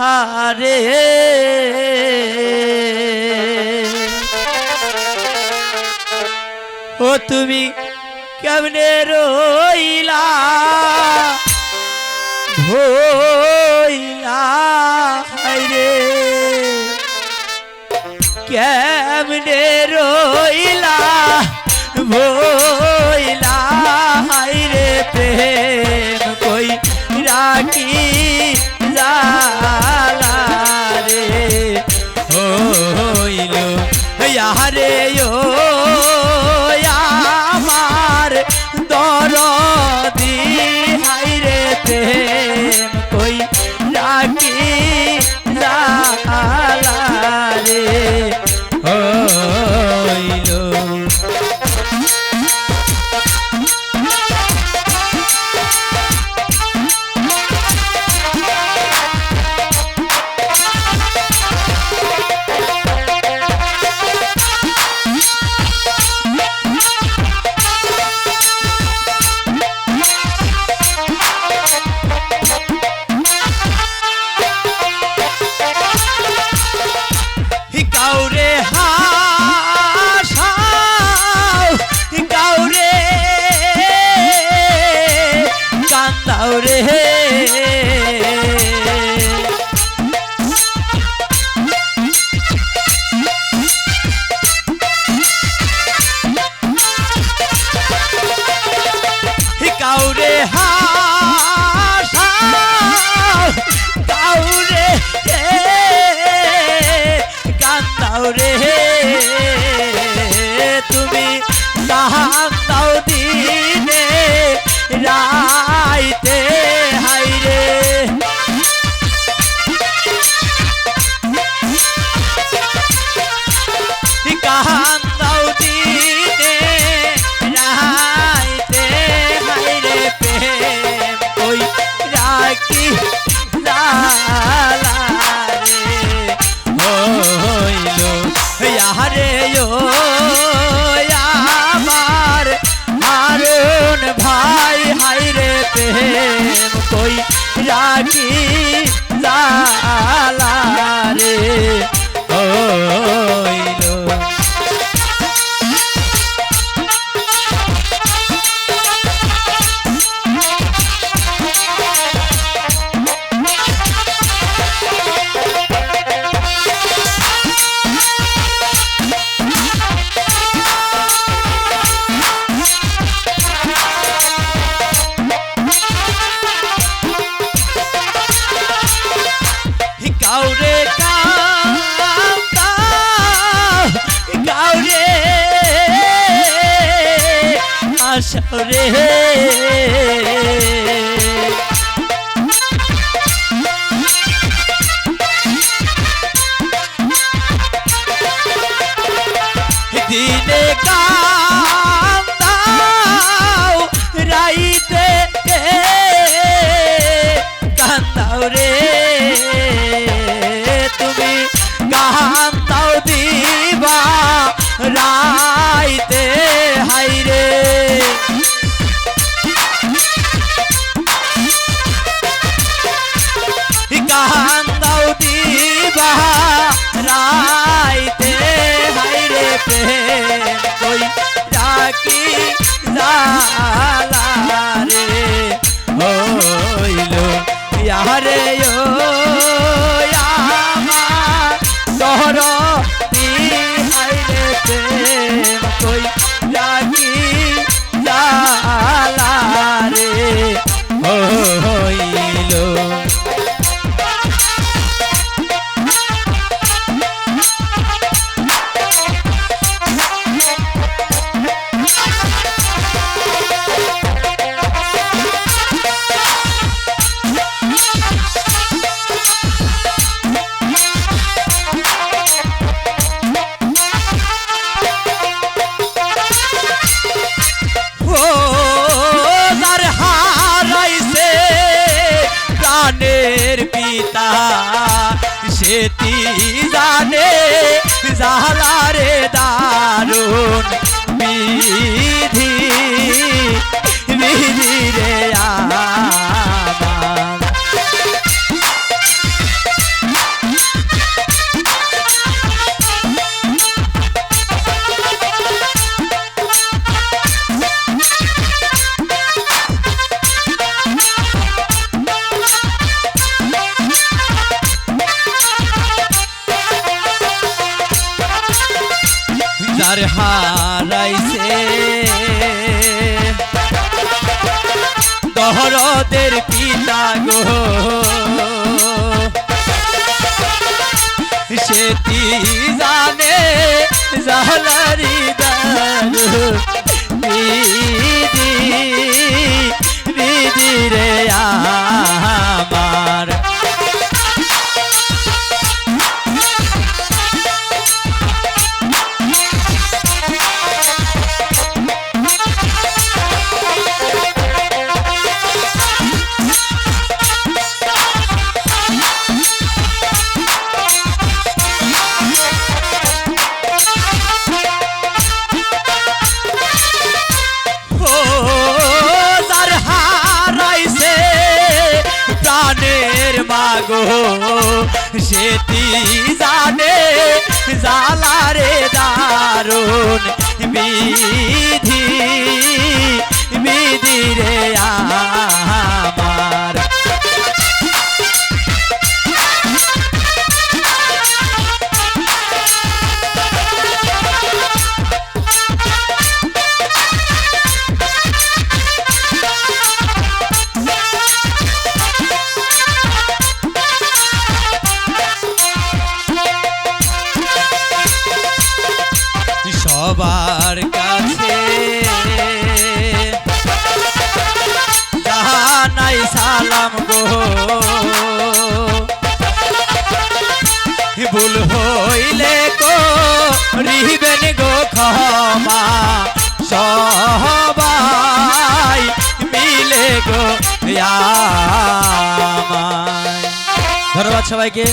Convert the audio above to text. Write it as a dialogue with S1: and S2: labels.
S1: হারে ও তুমি কেমনে রইলা? ভইলা রে। কেমনে রইলা? ভইলা রে প্রেম। রে কাউরে হা কাউরে কান্দাও রে তুমি তাহা रे ও। বেতি জানে জালারে দারুণ বিধি। মাগো সেটি জানে জালারে দারুণ বিধি। সবার কাছে। জাহানাই সালাম গো। ভুল হইলে গো রিবেন গো ক্ষমা। সবাই মিলে গো ধন্যবাদ সবাইকে।